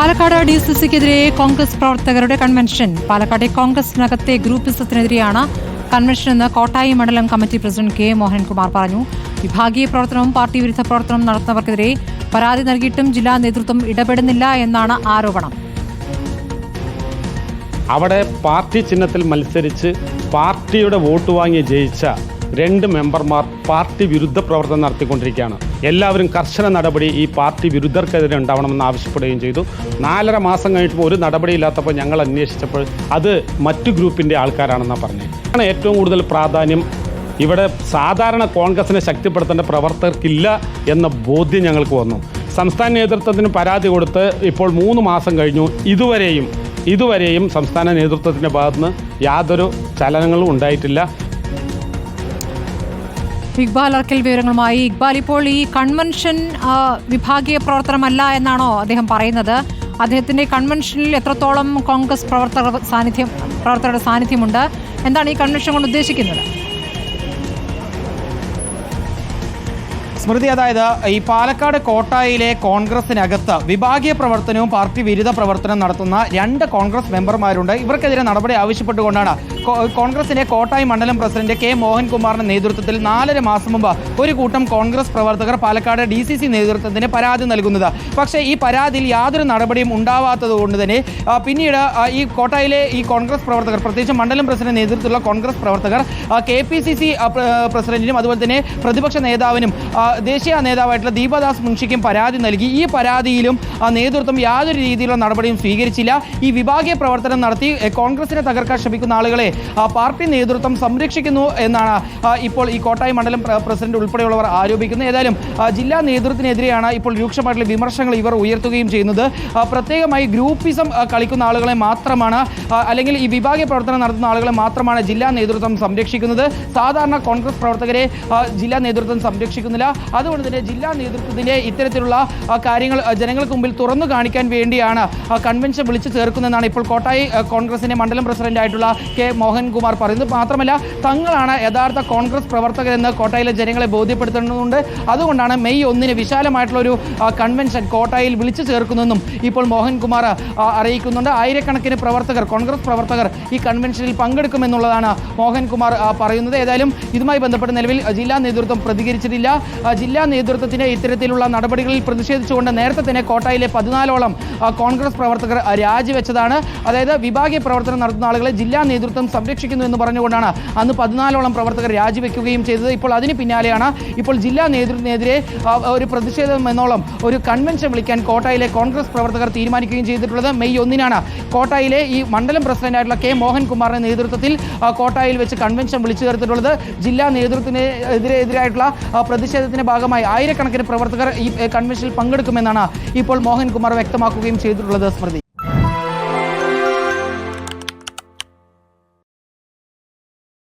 Palakkad D C സിക്കെതിരെ കോൺഗ്രസ് പ്രവർത്തകരുടെ convention. പാലക്കാട്ടെ കോൺഗ്രസിനകത്തെ കൺവെൻഷൻ എന്ന് കോട്ടായി മണ്ഡലം കമ്മിറ്റി പ്രസിഡന്റ് കെ മോഹൻകുമാർ പറഞ്ഞു. വിഭാഗീയ പ്രവർത്തനവും പാർട്ടി വിരുദ്ധ പ്രവർത്തനവും നടത്തുന്നവർക്കെതിരെ പരാതി നൽകിയിട്ടും ജില്ലാ നേതൃത്വം ഇടപെടുന്നില്ല എന്നാണ് ആരോപണം. അവിടെ പാർട്ടി ചിഹ്നത്തിൽ മത്സരിച്ച് പാർട്ടിയുടെ വോട്ട് വാങ്ങി ജയിച്ച രണ്ട് മെമ്പർമാർ പാർട്ടി വിരുദ്ധ പ്രവർത്തനം നടത്തിക്കൊണ്ടിരിക്കുകയാണ്. എല്ലാവരും കർശന നടപടി ഈ പാർട്ടി വിരുദ്ധർക്കെതിരെ ഉണ്ടാവണമെന്ന് ആവശ്യപ്പെടുകയും ചെയ്തു. നാലര മാസം കഴിഞ്ഞിട്ട് ഒരു നടപടിയില്ലാത്തപ്പോൾ ഞങ്ങൾ അന്വേഷിച്ചപ്പോൾ അത് മറ്റു ഗ്രൂപ്പിന്റെ ആൾക്കാരാണെന്നാണ് പറഞ്ഞത്. ആണ് ഏറ്റവും കൂടുതൽ പ്രാധാന്യം. ഇവിടെ സാധാരണ കോൺഗ്രസിനെ ശക്തിപ്പെടുത്തേണ്ട പ്രവർത്തകർക്കില്ല എന്ന ബോധ്യം ഞങ്ങൾക്ക് വന്നു. സംസ്ഥാന നേതൃത്വത്തിന് പരാതി കൊടുത്ത് ഇപ്പോൾ മൂന്ന് മാസം കഴിഞ്ഞു. ഇതുവരെയും ഇതുവരെയും സംസ്ഥാന നേതൃത്വത്തിന്റെ ഭാഗത്തുനിന്ന് യാതൊരു ചലനങ്ങളും ഉണ്ടായിട്ടില്ല. ഇക്ബാൽ അർക്കൽ വിവരങ്ങളുമായി. ഇക്ബാൽ ഇപ്പോൾ ഈ കൺവെൻഷൻ വിഭാഗീയ പ്രവർത്തനമല്ല എന്നാണോ അദ്ദേഹം പറയുന്നത്? അദ്ദേഹത്തിന്റെ കൺവെൻഷനിൽ എത്രത്തോളം കോൺഗ്രസ് പ്രവർത്തകർ സാന്നിധ്യം പ്രവർത്തകരുടെ സാന്നിധ്യമുണ്ട്? എന്താണ് ഈ കൺവെൻഷൻ കൊണ്ട് ഉദ്ദേശിക്കുന്നത്? സ്മൃതി അതായത് ഈ പാലക്കാട് കോട്ടായിലെ കോൺഗ്രസിനകത്ത് വിഭാഗീയ പ്രവർത്തനവും പാർട്ടി വിരുദ്ധ പ്രവർത്തനം നടത്തുന്ന രണ്ട് കോൺഗ്രസ് മെമ്പർമാരുണ്ട്. ഇവർക്കെതിരെ നടപടി ആവശ്യപ്പെട്ടുകൊണ്ടാണ് കോൺഗ്രസിന്റെ കോട്ടായി മണ്ഡലം പ്രസിഡന്റ് കെ മോഹൻകുമാറിന്റെ നേതൃത്വത്തിൽ നാലര മാസം മുമ്പ് ഒരു കൂട്ടം കോൺഗ്രസ് പ്രവർത്തകർ പാലക്കാട് ഡി സി സി നേതൃത്വത്തിന് പരാതി നൽകുന്നത്. പക്ഷേ ഈ പരാതിയിൽ യാതൊരു നടപടിയും ഉണ്ടാവാത്തത് കൊണ്ട് തന്നെ പിന്നീട് ഈ കോട്ടായിലെ ഈ കോൺഗ്രസ് പ്രവർത്തകർ പ്രത്യേകിച്ച് മണ്ഡലം പ്രസിഡന്റ് നേതൃത്വത്തിലുള്ള കോൺഗ്രസ് പ്രവർത്തകർ കെ പി സി സി പ്രസിഡന്റിനും അതുപോലെ തന്നെ പ്രതിപക്ഷ നേതാവിനും ദേശീയ നേതാവായിട്ടുള്ള ദീപദാസ് മുൻഷിക്കും പരാതി നൽകി. ഈ പരാതിയിലും നേതൃത്വം യാതൊരു രീതിയിലുള്ള നടപടിയും സ്വീകരിച്ചില്ല. ഈ വിഭാഗീയ പ്രവർത്തനം നടത്തി കോൺഗ്രസിനെ തകർക്കാൻ ശ്രമിക്കുന്ന ആളുകളെ പാർട്ടി നേതൃത്വം സംരക്ഷിക്കുന്നു എന്നാണ് ഇപ്പോൾ ഈ കോട്ടായി മണ്ഡലം പ്രസിഡന്റ് ഉൾപ്പെടെയുള്ളവർ ആരോപിക്കുന്നത്. ഏതായാലും ജില്ലാ നേതൃത്വത്തിനെതിരെയാണ് ഇപ്പോൾ രൂക്ഷമായിട്ടുള്ള വിമർശങ്ങൾ ഇവർ ഉയർത്തുകയും ചെയ്യുന്നത്. പ്രത്യേകമായി ഗ്രൂപ്പിസം കളിക്കുന്ന ആളുകളെ മാത്രമാണ് അല്ലെങ്കിൽ ഈ വിഭാഗീയ പ്രവർത്തനം നടത്തുന്ന ആളുകളെ മാത്രമാണ് ജില്ലാ നേതൃത്വം സംരക്ഷിക്കുന്നത്. സാധാരണ കോൺഗ്രസ് പ്രവർത്തകരെ ജില്ലാ നേതൃത്വം സംരക്ഷിക്കുന്നില്ല. അതുകൊണ്ട് തന്നെ ജില്ലാ നേതൃത്വത്തിന്റെ ഇത്തരത്തിലുള്ള കാര്യങ്ങൾ ജനങ്ങൾക്ക് മുമ്പിൽ തുറന്നു കാണിക്കാൻ വേണ്ടിയാണ് കൺവെൻഷൻ വിളിച്ചു ചേർക്കുന്നതെന്നാണ് ഇപ്പോൾ കോട്ടായി കോൺഗ്രസിന്റെ മണ്ഡലം പ്രസിഡന്റായിട്ടുള്ള കെ മോഹൻകുമാർ പറയുന്നത്. മാത്രമല്ല തങ്ങളാണ് യഥാർത്ഥ കോൺഗ്രസ് പ്രവർത്തകരെന്ന് കോട്ടായിലെ ജനങ്ങളെ ബോധ്യപ്പെടുത്തുന്നുണ്ട്. അതുകൊണ്ടാണ് മെയ് ഒന്നിന് വിശാലമായിട്ടുള്ള ഒരു കൺവെൻഷൻ കോട്ടായിൽ വിളിച്ചു ചേർക്കുന്നതെന്നും ഇപ്പോൾ മോഹൻകുമാർ അറിയിക്കുന്നുണ്ട്. ആയിരക്കണക്കിന് പ്രവർത്തകർ കോൺഗ്രസ് പ്രവർത്തകർ ഈ കൺവെൻഷനിൽ പങ്കെടുക്കുമെന്നുള്ളതാണ് മോഹൻകുമാർ പറയുന്നത്. ഏതായാലും ഇതുമായി ബന്ധപ്പെട്ട് നിലവിൽ ജില്ലാ നേതൃത്വം പ്രതികരിച്ചിട്ടില്ല. ജില്ലാ നേതൃത്വത്തിന് ഇത്തരത്തിലുള്ള നടപടികളിൽ പ്രതിഷേധിച്ചുകൊണ്ട് നേരത്തെ തന്നെ കോട്ടയിലെ പതിനാലോളം കോൺഗ്രസ് പ്രവർത്തകർ രാജിവെച്ചതാണ്. അതായത് വിഭാഗീയ പ്രവർത്തനം നടത്തുന്ന ആളുകളെ ജില്ലാ നേതൃത്വം സംരക്ഷിക്കുന്നു എന്ന് പറഞ്ഞുകൊണ്ടാണ് അന്ന് പതിനാലോളം പ്രവർത്തകർ രാജിവെക്കുകയും ചെയ്തത്. ഇപ്പോൾ അതിന് പിന്നാലെയാണ് ഇപ്പോൾ ജില്ലാ നേതൃത്വത്തിനെതിരെ ഒരു പ്രതിഷേധം എന്നോളം ഒരു കൺവെൻഷൻ വിളിക്കാൻ കോട്ടയിലെ കോൺഗ്രസ് പ്രവർത്തകർ തീരുമാനിക്കുകയും ചെയ്തിട്ടുള്ളത് മെയ് ഒന്നിനാണ്. കോട്ടയിലെ ഈ മണ്ഡലം പ്രസിഡന്റായിട്ടുള്ള കെ മോഹൻകുമാറിന്റെ നേതൃത്വത്തിൽ കോട്ടയിൽ വെച്ച് കൺവെൻഷൻ വിളിച്ചു ചേർത്തിട്ടുള്ളത് ജില്ലാ നേതൃത്വത്തിനെതിരെ എതിരായിട്ടുള്ള ആ, പ്രതിഷേധത്തിന്റെ ഭാഗമായി ആയിരക്കണക്കിന് പ്രവർത്തകർ ഈ കൺവെൻഷനിൽ പങ്കെടുക്കുമെന്നാണ് ഇപ്പോൾ മോഹൻകുമാർ വ്യക്തമാക്കുകയും ചെയ്തിട്ടുള്ളത് സ്മൃതി.